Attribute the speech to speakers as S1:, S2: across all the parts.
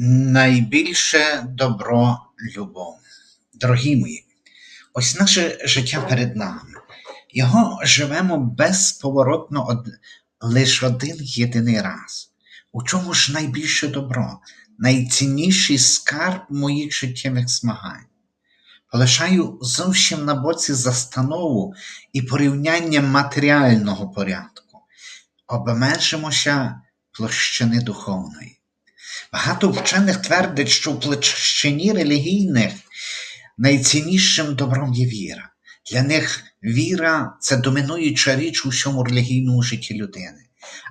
S1: Найбільше добро любов. Дорогі мої, ось наше життя перед нами. Його живемо безповоротно од... лише один єдиний раз. У чому ж найбільше добро, найцінніший скарб моїх життєвих змагань? Полишаю зовсім на боці застанову і порівняння матеріального порядку. Обмежимося площини духовної. Багато вчених твердять, що в площині релігійних найціннішим добром є віра. Для них віра це домінуюча річ у всьому релігійному житті людини.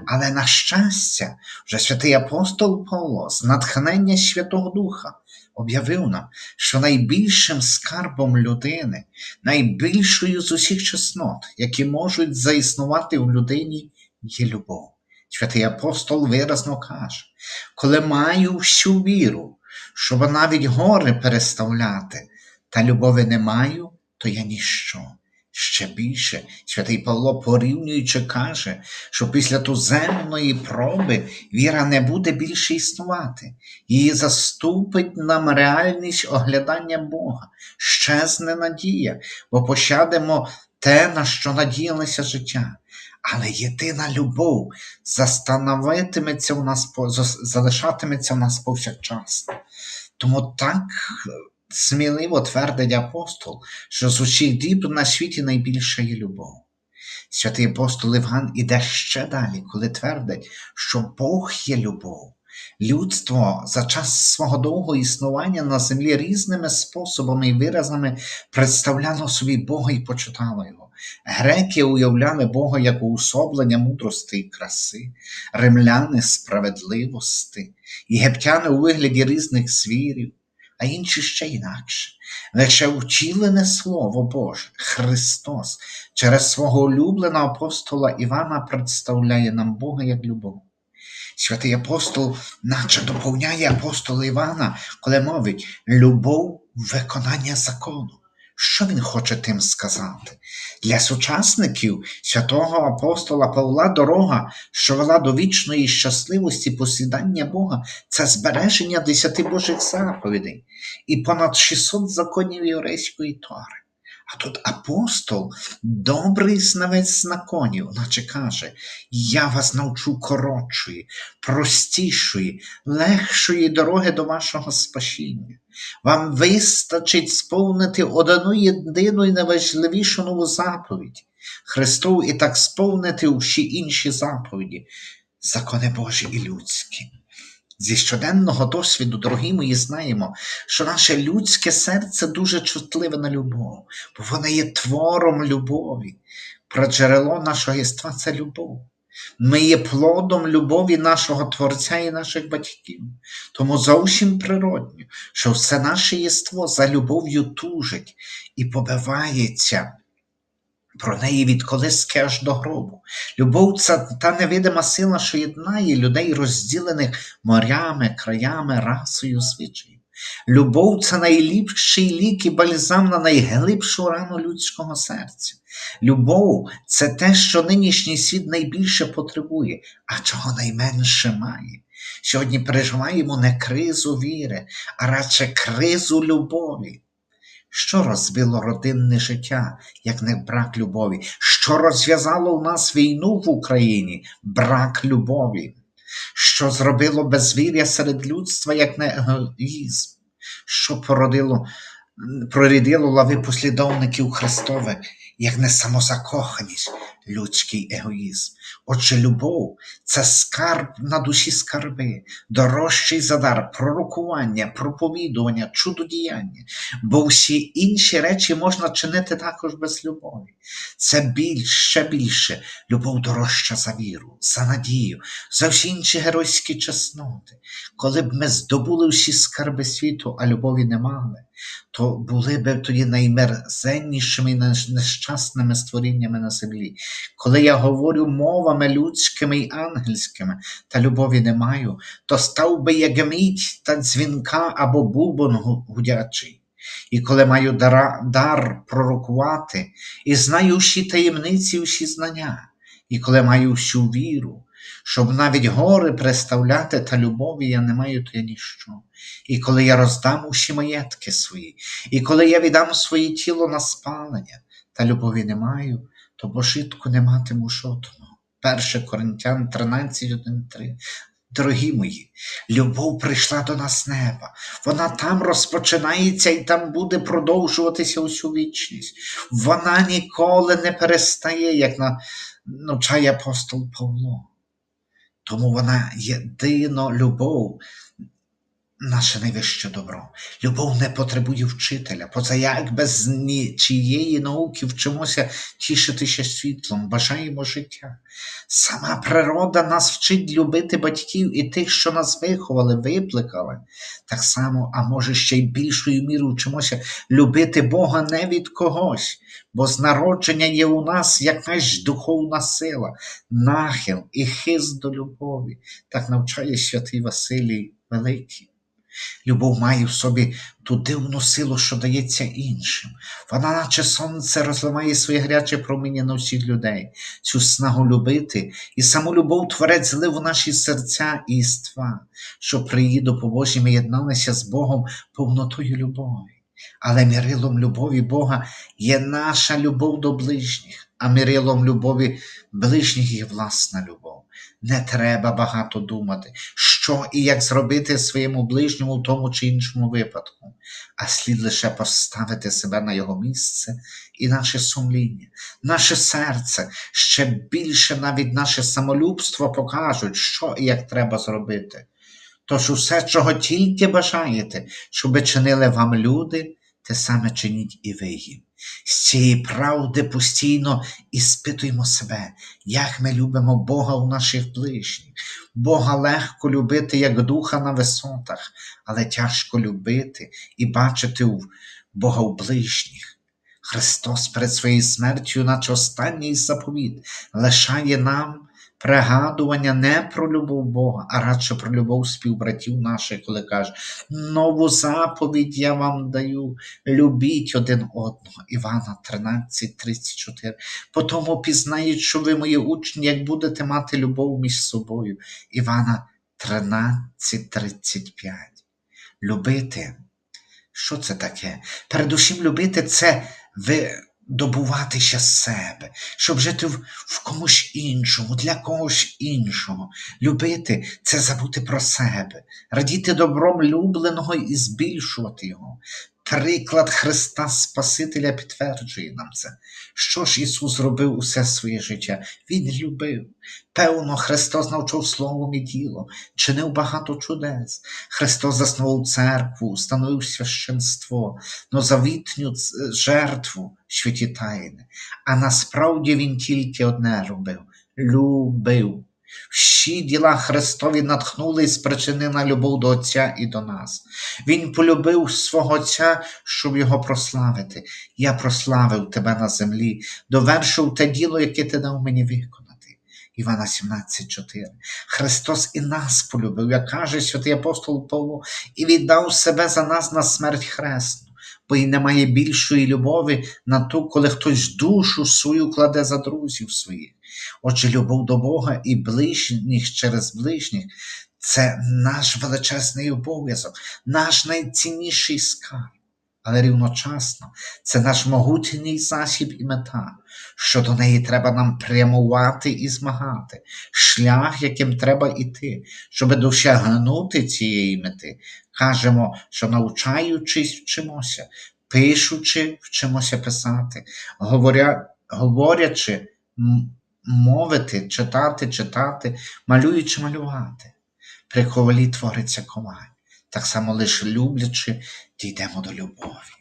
S1: Але на щастя, вже святий апостол Павло з натхнення Святого Духа об'явив нам, що найбільшим скарбом людини, найбільшою з усіх чеснот, які можуть заіснувати в людині, є любов. Святий апостол виразно каже, коли маю всю віру, щоб навіть гори переставляти, та любові не маю, то я ніщо. Ще більше, святий Павло, порівнюючи, каже, що після туземної проби віра не буде більше існувати, її заступить нам реальність оглядання Бога, щезне надія, бо пощадимо те, на що надіялися життя. Але єдина любов застановитиметься у нас, залишатиметься в нас повсякчасно. Тому так сміливо твердить апостол, що з усіх діб на світі найбільша є любов. Святий апостол Іван іде ще далі, коли твердить, що Бог є любов. Людство за час свого довгого існування на землі різними способами і виразами представляло собі Бога і почитало його. Греки уявляли Бога як уособлення мудрости і краси, римляни справедливості, єгиптяни у вигляді різних звірів, а інші ще інакше. Лише втілене Слово Боже, Христос, через свого улюбленого апостола Івана представляє нам Бога як любов. Святий апостол, наче доповняє апостола Івана, коли мовить любов виконання закону. Що він хоче тим сказати? Для сучасників святого апостола Павла дорога, що вела до вічної щасливості посідання Бога, це збереження десяти Божих заповідей і понад 600 законів єврейської тори. А тут апостол, добрий знавець законів, наче каже: Я вас навчу коротшої, простішої, легшої дороги до вашого спасіння. Вам вистачить сповнити одну єдину і найважливішу нову заповідь. Христу і так сповнити всі інші заповіді, закони Божі і людські. Зі щоденного досвіду, дорогі мої, знаємо, що наше людське серце дуже чутливе на любов, бо воно є твором любові. Про джерело нашого єства це любов. Ми є плодом любові нашого Творця і наших батьків. Тому зовсім природньо, що все наше єство за любов'ю тужить і побивається про неї від колиски аж до гробу. Любов це та невидима сила, що єднає людей, розділених морями, краями, расою, звичаєм. Любов це найліпший лік і бальзам на найглибшу рану людського серця. Любов це те, що нинішній світ найбільше потребує, а чого найменше має. Сьогодні переживаємо не кризу віри, а радше кризу любові. Що розбило родинне життя, як не брак любові? Що розв'язало у нас війну в Україні? Брак любові. Що зробило безвір'я серед людства, як не егоїзм? Що породило, прорідило лави послідовників Христових, як не самозакоханість, людський егоїзм? Отже, любов це скарб на душі скарби, дорожчий за дар, пророкування, проповідування, чудодіяння бо всі інші речі можна чинити також без любові. Це більш, ще більше любов дорожча за віру, за надію, за всі інші геройські чесноти. Коли б ми здобули всі скарби світу, а любові не мали, то були б тоді наймерзеннішими і нещасними створіннями на землі. Коли я говорю мовами людськими й ангельськими, та любові не маю, то став би як мідь та дзвінка або бубон гудячий. І коли маю дара, дар пророкувати, і знаю всі таємниці, всі знання, і коли маю всю віру, щоб навіть гори представляти та любові я не маю, то я ніщо. І коли я роздам усі маєтки свої, і коли я віддам своє тіло на спалення, та любові не маю, то пошитку не матиму жодного. 1 Коринтян 13, 1, 3. Дорогі мої, любов прийшла до нас неба. Вона там розпочинається і там буде продовжуватися усю вічність. Вона ніколи не перестає, як на- навчає апостол Павло. Тому вона єдино любов, наше найвище добро. Любов не потребує вчителя, поза як без нічієї науки вчимося тішитися світлом, бажаємо життя. Сама природа нас вчить любити батьків і тих, що нас виховали, випликали. Так само, а може ще й більшою мірою вчимося любити Бога не від когось, бо з народження є у нас якась духовна сила, нахил і хист до любові. Так навчає святий Василій Великий. Любов має в собі ту дивну силу, що дається іншим. Вона, наче сонце, розливає своє гаряче проміння на всіх людей, цю снагу любити, і саму любов творець злив у наші серця і іства, що при її допомозі ми єдналися з Богом повнотою любові. Але мірилом любові Бога є наша любов до ближніх, а мірилом любові ближніх є власна любов. Не треба багато думати, що і як зробити своєму ближньому в тому чи іншому випадку, а слід лише поставити себе на його місце і наше сумління, наше серце, ще більше навіть наше самолюбство покажуть, що і як треба зробити. Тож усе, чого тільки бажаєте, щоби чинили вам люди, те саме чиніть і ви їм. Цієї правди постійно іспитуємо себе, як ми любимо Бога у наших ближніх. Бога легко любити, як духа на висотах, але тяжко любити і бачити Бога у ближніх. Христос перед своєю смертю, наче останній заповіт, лишає нам пригадування не про любов Бога, а радше про любов співбратів наших, коли каже: Нову заповідь я вам даю, любіть один одного. Івана 13, 34. Потому пізнають, що ви мої учні, як будете мати любов між собою. Івана 13, 35. Любити. Що це таке? Передусім любити це видобуватися з себе, щоб жити в, в комусь іншому, для когось іншого. Любити це забути про себе, радіти добром любленого і збільшувати його. Приклад Христа Спасителя підтверджує нам це. Що ж Ісус зробив усе своє життя? Він любив. Певно, Христос навчав словом і ділом, чинив багато чудес. Христос заснував церкву, установив священство, новозавітню ц- жертву, святі тайни. А насправді Він тільки одне робив любив. Всі діла Христові натхнули і спричинили на любов до Отця і до нас. Він полюбив свого Отця, щоб його прославити. Я прославив тебе на землі, довершив те діло, яке ти дав мені виконати. Івана 17,4. Христос і нас полюбив, як каже святий апостол Павло, і віддав себе за нас на смерть хресну, бо й немає більшої любові на ту, коли хтось душу свою кладе за друзів своїх. Отже, любов до Бога і ближніх через ближніх це наш величезний обов'язок, наш найцінніший скарб. Але рівночасно це наш могутній засіб і мета, що до неї треба нам прямувати і змагати, шлях, яким треба йти, щоб досягнути цієї мети. Кажемо, що навчаючись, вчимося, пишучи, вчимося писати, говоря, говорячи, мовити, читати, читати, малюючи, малювати. При ковалі твориться коваль. Так само лише люблячи, дійдемо до любові.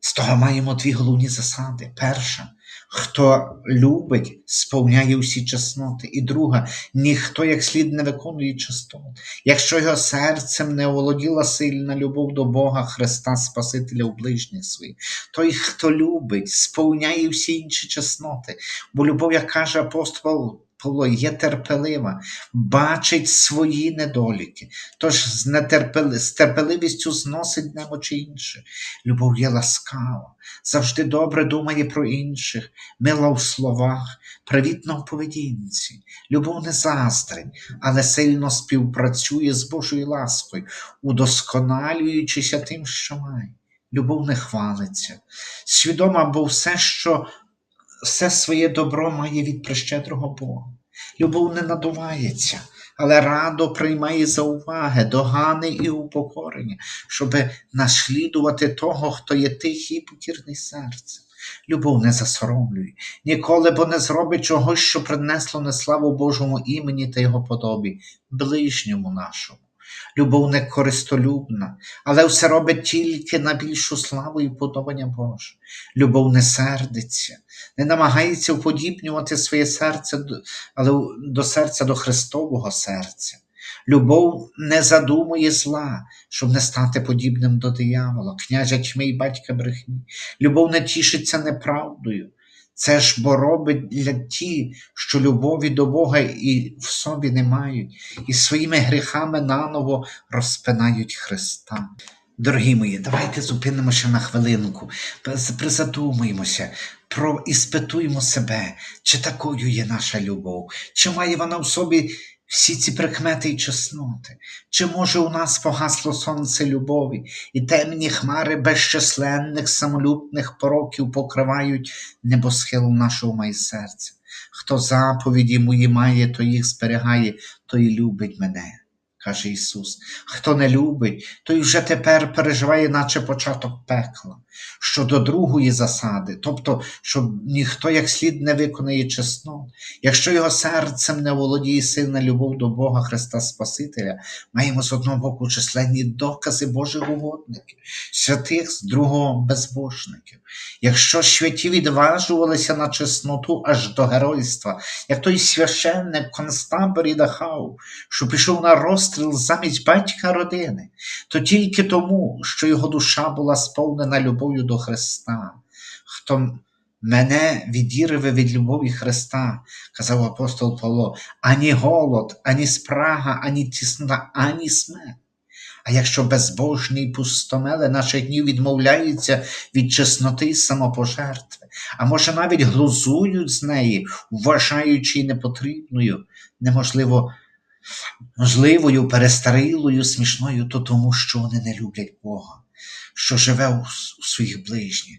S1: З того маємо дві головні засади. Перша, хто любить, сповняє усі чесноти. І друга, ніхто як слід не виконує чеснот. Якщо його серцем не оволоділа сильна любов до Бога, Христа Спасителя у ближніх своїх, той, хто любить, сповняє всі інші чесноти. Бо любов, як каже апостол Павло, є терпелива, бачить свої недоліки, тож з, нетерпели... з терпеливістю зносить немочі інших. Любов є ласкава, завжди добре думає про інших, мила в словах, привітна в поведінці. Любов не заздрить, але сильно співпрацює з Божою ласкою, удосконалюючися тим, що має. Любов не хвалиться, свідома, бо все, що все своє добро має від прищедрого Бога. Любов не надувається, але радо приймає за уваги, догани і упокорення, щоб наслідувати того, хто є тихий і покірний серцем. Любов не засоромлює, ніколи бо не зробить чогось, що принесло неславу Божому імені та його подобі, ближньому нашому. Любов не користолюбна, але все робить тільки на більшу славу і подобання Боже. Любов не сердиться, не намагається уподібнювати своє серце, але до серця до Христового серця. Любов не задумує зла, щоб не стати подібним до диявола, князя тьми й батька брехні. Любов не тішиться неправдою. Це ж бо робить для ті, що любові до Бога і в собі не мають, і своїми гріхами наново розпинають Христа. Дорогі мої, давайте зупинимося на хвилинку, призадумуємося, проіспитуємо себе, чи такою є наша любов, чи має вона в собі всі ці прикмети й чесноти, чи може у нас погасло сонце любові, і темні хмари безчисленних самолюбних пороків покривають небосхил нашого має серця. Хто заповіді мої має, то їх зберігає, той любить мене, каже Ісус. Хто не любить, той вже тепер переживає, наче початок пекла. Щодо другої засади, тобто, щоб ніхто як слід не виконає чеснот, якщо його серцем не володіє сильна любов до Бога Христа Спасителя, маємо з одного боку численні докази Божих угодників, святих, з другого безбожників. Якщо святі відважувалися на чесноту аж до геройства, як той священник констабель Дахау, що пішов на розстріл замість батька родини, то тільки тому, що його душа була сповнена любов'ю до Христа. Хто мене відірве від любові Христа, казав апостол Павло, ані голод, ані спрага, ані тіснота, ані смерть. А якщо безбожні пустомели наших днів відмовляються від чесноти й самопожертви, а може навіть глузують з неї, вважаючи її непотрібною, неможливо можливою, перестарілою, смішною, то тому, що вони не люблять Бога, що живе у, своїх ближніх.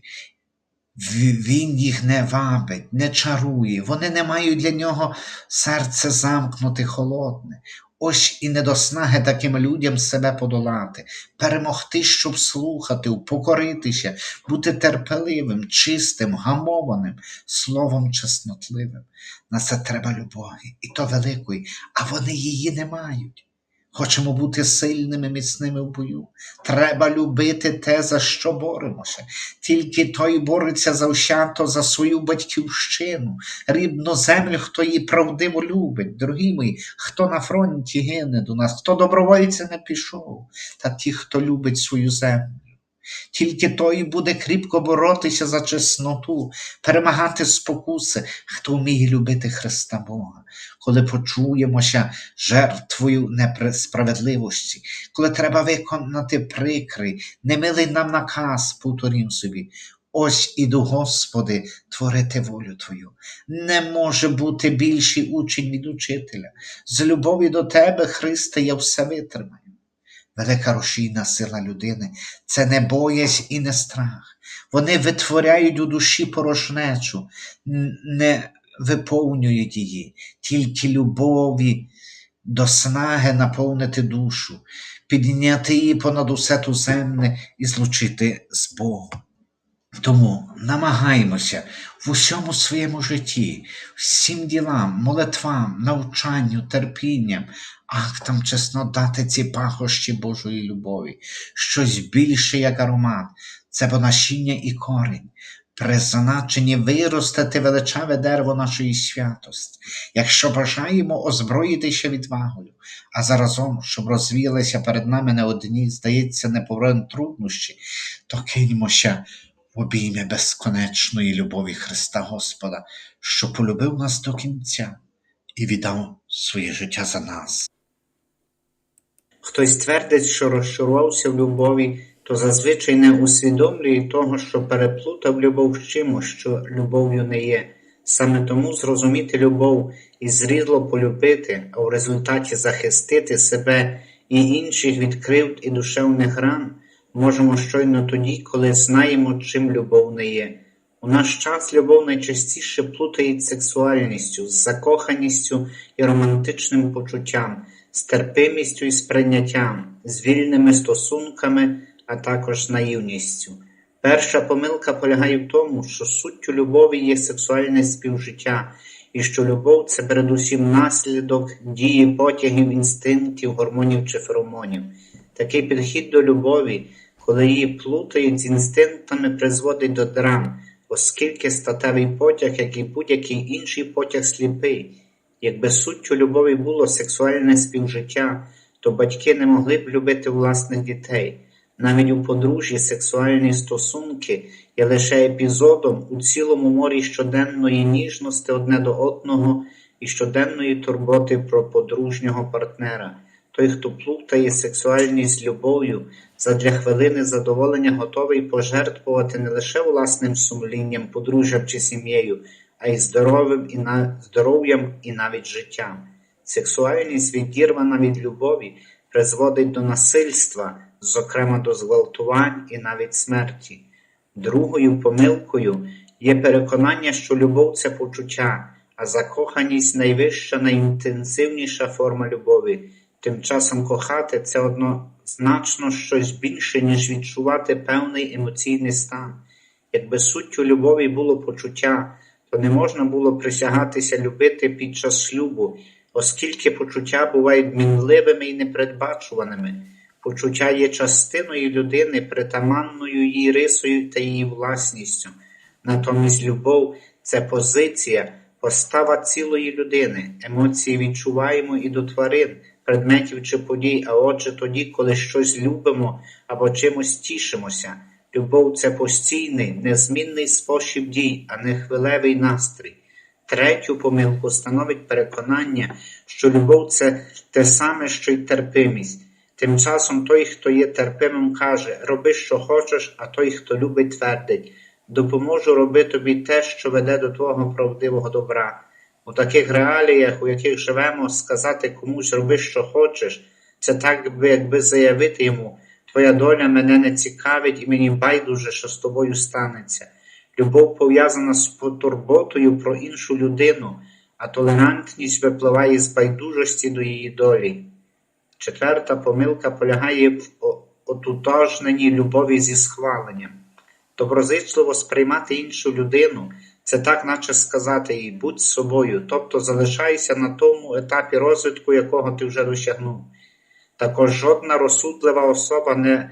S1: Він їх не вабить, не чарує, вони не мають для нього серце замкнуте, холодне. Ось і недоснаги таким людям себе подолати, перемогти, щоб слухати, упокоритися, бути терпеливим, чистим, гамованим, словом чеснотливим. На це треба любові, і то великої, а вони її не мають. Хочемо бути сильними, міцними в бою. Треба любити те, за що боремося. Тільки той бореться завзято за свою батьківщину, рідну землю, хто її правдиво любить. Дорогі мої, хто на фронті гине до нас, хто добровольця не пішов, та ті, хто любить свою землю. Тільки той буде кріпко боротися за чесноту, перемагати спокуси, хто вміє любити Христа Бога, коли почуємося жертвою несправедливості, коли треба виконати прикрий, немилий нам наказ, повторім собі. Ось іду, Господи, творити волю Твою. Не може бути більший учень від учителя. З любові до Тебе, Христе, я все витримаю. Велика рушійна сила людини це не боязнь і не страх. Вони витворяють у душі порожнечу, не виповнюють її, тільки любові до снаги наповнити душу, підняти її понад усе туземне і злучити з Богом. Тому намагаємося в усьому своєму житті, всім ділам, молитвам, навчанню, терпінням, актам чесно дати ці пахощі Божої любові, щось більше, як аромат, це бо насіння і корінь, призначені виростити величаве дерево нашої святості, якщо бажаємо озброїтися відвагою, а заразом, щоб розвіялися перед нами не одні, здається, неповоротні труднощі, то киньмося в обійми безконечної любові Христа Господа, що полюбив нас до кінця і віддав своє життя за нас.
S2: Хтось твердить, що розчарувався в любові, то зазвичай не усвідомлює того, що переплутав любов з чимось, що любов'ю не є. Саме тому зрозуміти любов і зріло полюбити, а в результаті захистити себе і інших від кривд і душевних ран можемо щойно тоді, коли знаємо, чим любов не є. У наш час любов найчастіше плутають сексуальністю, закоханістю і романтичним почуттям, з терпимістю і сприйняттям, з вільними стосунками, а також наївністю. Перша помилка полягає в тому, що суттю любові є сексуальне співжиття, і що любов це передусім наслідок дії потягів, інстинктів, гормонів чи феромонів. Такий підхід до любові, коли її плутають з інстинктами, призводить до драм, оскільки статевий потяг, як і будь-який інший потяг сліпий. Якби суттю любові було сексуальне співжиття, то батьки не могли б любити власних дітей. Навіть у подружжі сексуальні стосунки є лише епізодом у цілому морі щоденної ніжності одне до одного і щоденної турботи про подружнього партнера. Той, хто плутає сексуальність з любов'ю, задля хвилини задоволення готовий пожертвувати не лише власним сумлінням, подружжям чи сім'єю, а й здоров'ям і, на... здоров'ям і навіть життям. Сексуальність, відірвана від любові, призводить до насильства, зокрема до зґвалтувань і навіть смерті. Другою помилкою є переконання, що любов це почуття, а закоханість найвища, найінтенсивніша форма любові. Тим часом кохати це однозначно щось більше, ніж відчувати певний емоційний стан. Якби суттю любові було почуття, то не можна було присягатися любити під час шлюбу, оскільки почуття бувають мінливими і непередбачуваними. Почуття є частиною людини, притаманною її рисою та її власністю. Натомість любов це позиція, постава цілої людини, емоції відчуваємо і до тварин, предметів чи подій, а отже тоді, коли щось любимо або чимось тішимося. Любов це постійний, незмінний спосіб дій, а не хвилевий настрій. Третю помилку становить переконання, що любов це те саме, що й терпимість. Тим часом той, хто є терпимим, каже роби, що хочеш, а той, хто любить, твердить допоможу роби тобі те, що веде до твого правдивого добра. У таких реаліях, у яких живемо, сказати комусь роби, що хочеш, це так, якби заявити йому Твоя доля мене не цікавить і мені байдуже, що з тобою станеться. Любов пов'язана з потурботою про іншу людину, а толерантність випливає з байдужості до її долі. Четверта помилка полягає в отутожненні любові зі схваленням. Доброзичливо сприймати іншу людину це так, наче сказати їй будь собою, тобто залишайся на тому етапі розвитку, якого ти вже досягнув. Також жодна розсудлива особа не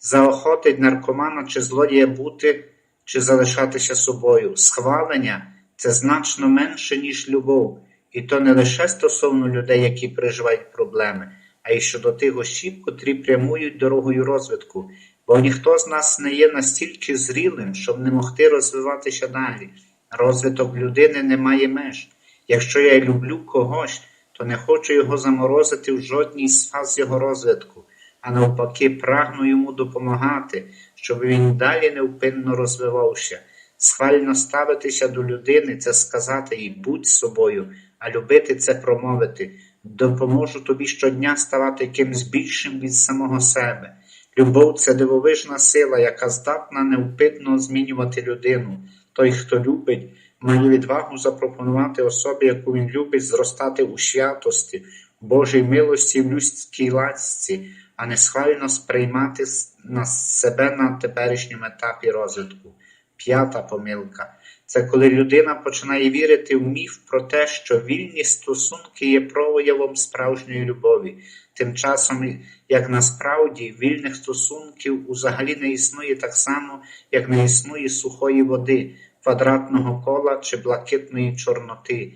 S2: заохотить наркомана чи злодія бути чи залишатися собою. Схвалення це значно менше, ніж любов, і то не лише стосовно людей, які переживають проблеми, а й щодо тих осіб, котрі прямують дорогою розвитку, бо ніхто з нас не є настільки зрілим, щоб не могти розвиватися далі. Розвиток людини не має меж. Якщо я люблю когось, то не хочу його заморозити в жодній з фаз його розвитку, а навпаки, прагну йому допомагати, щоб він далі невпинно розвивався. Схвально ставитися до людини це сказати їй будь собою, а любити це промовити. Допоможу тобі щодня ставати кимсь більшим від самого себе. Любов це дивовижна сила, яка здатна невпинно змінювати людину. Той, хто любить, має відвагу запропонувати особі, яку він любить, зростати у святості, Божій милості в людській ласці, а не схвально сприймати на себе на теперішньому етапі розвитку. П'ята помилка це коли людина починає вірити в міф про те, що вільні стосунки є проявом справжньої любові. Тим часом, як насправді, вільних стосунків взагалі не існує так само, як не існує сухої води, квадратного кола чи блакитної чорноти.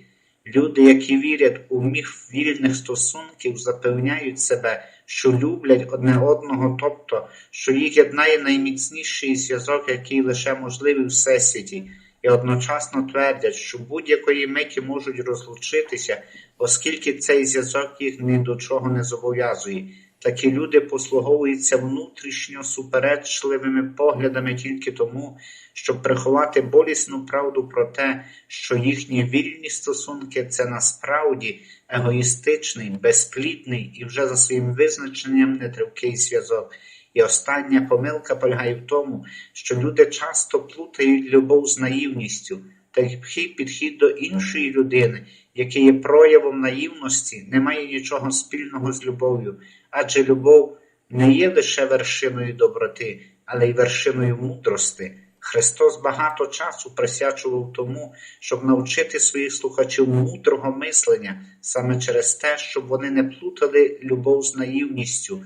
S2: Люди, які вірять у міф вільних стосунків, запевняють себе, що люблять одне одного, тобто, що їх єднає найміцніший зв'язок, який лише можливий у всесвіті, і одночасно твердять, що будь-якої миті можуть розлучитися, оскільки цей зв'язок їх ні до чого не зобов'язує. Такі люди послуговуються внутрішньо суперечливими поглядами тільки тому, щоб приховати болісну правду про те, що їхні вільні стосунки це насправді егоїстичний, безплідний і вже за своїм визначенням нетривкий зв'язок. І остання помилка полягає в тому, що люди часто плутають любов з наївністю. Такий підхід до іншої людини, який є проявом наївності, не має нічого спільного з любов'ю, адже любов не є лише вершиною доброти, але й вершиною мудрости. Христос багато часу присвячував тому, щоб навчити своїх слухачів мудрого мислення, саме через те, щоб вони не плутали любов з наївністю.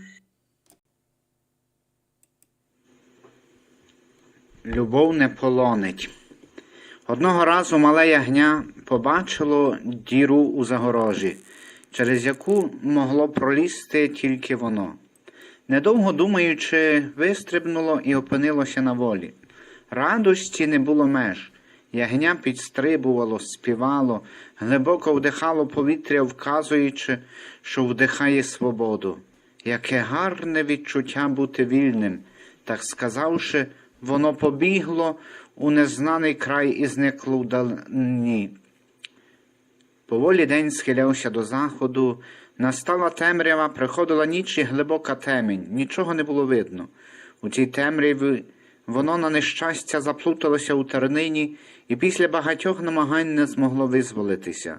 S2: Любов не полонить. Одного разу мале ягня побачило діру у загорожі, через яку могло пролізти тільки воно. Недовго думаючи, вистрибнуло і опинилося на волі. Радості не було меж. Ягня підстрибувало, співало, глибоко вдихало повітря, вказуючи, що вдихає свободу. Яке гарне відчуття бути вільним, так сказавши, воно побігло у незнаний край і зникло вдалині. Поволі день схилявся до заходу, настала темрява, приходила ніч і глибока темінь, нічого не було видно. У цій темряві воно на нещастя заплуталося у тернині і після багатьох намагань не змогло визволитися.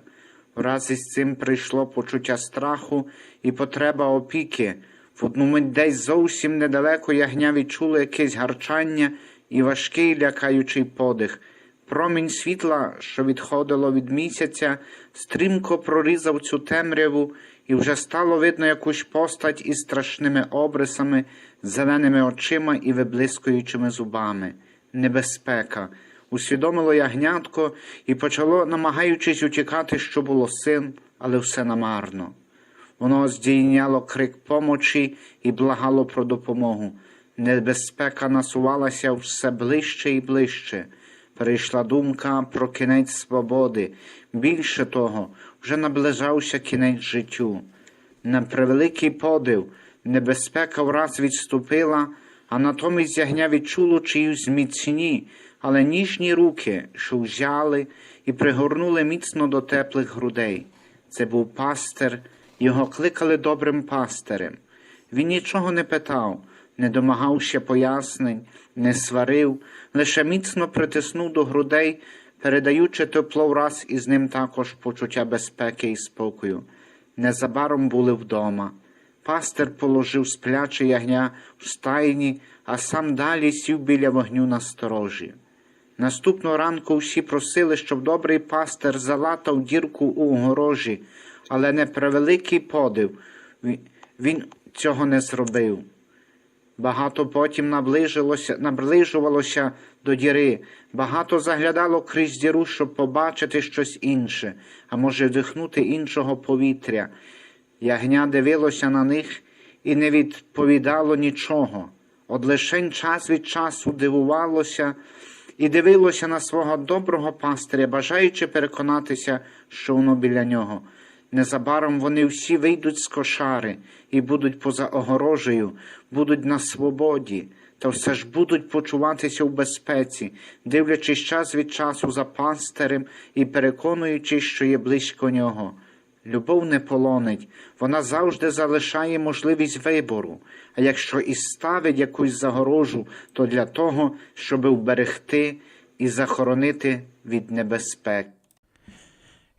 S2: Враз із цим прийшло почуття страху і потреба опіки. В одну мить десь зовсім недалеко ягня відчуло якесь гарчання і важкий лякаючий подих. Промінь світла, що відходило від місяця, стрімко прорізав цю темряву, і вже стало видно якусь постать із страшними обрисами, зеленими очима і виблискуючими зубами. Небезпека. Усвідомило ягнятко і почало, намагаючись утікати, що було син, але все намарно. Воно здійняло крик помочі і благало про допомогу. Небезпека насувалася все ближче і ближче. Перейшла думка про кінець свободи. Більше того, вже наближався кінець життю. На превеликий подив, небезпека враз відступила, а натомість ягня відчуло чиюсь міцні, але ніжні руки, що взяли і пригорнули міцно до теплих грудей. Це був пастир, його кликали добрим пастирем. Він нічого не питав, не домагався пояснень, не сварив, лише міцно притиснув до грудей, передаючи тепло враз і з ним також почуття безпеки і спокою. Незабаром були вдома. Пастир положив спляче ягня в стайні, а сам далі сів біля вогню на сторожі. Наступного ранку всі просили, щоб добрий пастир залатав дірку у огорожі, але не превеликий подив. Він цього не зробив. Багато потім наближилося, наближувалося до діри, багато заглядало крізь діру, щоб побачити щось інше, а може вдихнути іншого повітря. Ягня дивилося на них і не відповідало нічого. От лишень час від часу дивувалося і дивилося на свого доброго пастиря, бажаючи переконатися, що воно біля нього. Незабаром вони всі вийдуть з кошари і будуть поза огорожею, будуть на свободі, та все ж будуть почуватися в безпеці, дивлячись час від часу за пастирем і переконуючись, що є близько нього. Любов не полонить, вона завжди залишає можливість вибору, а якщо і ставить якусь загорожу, то для того, щоб вберегти і захоронити від небезпек.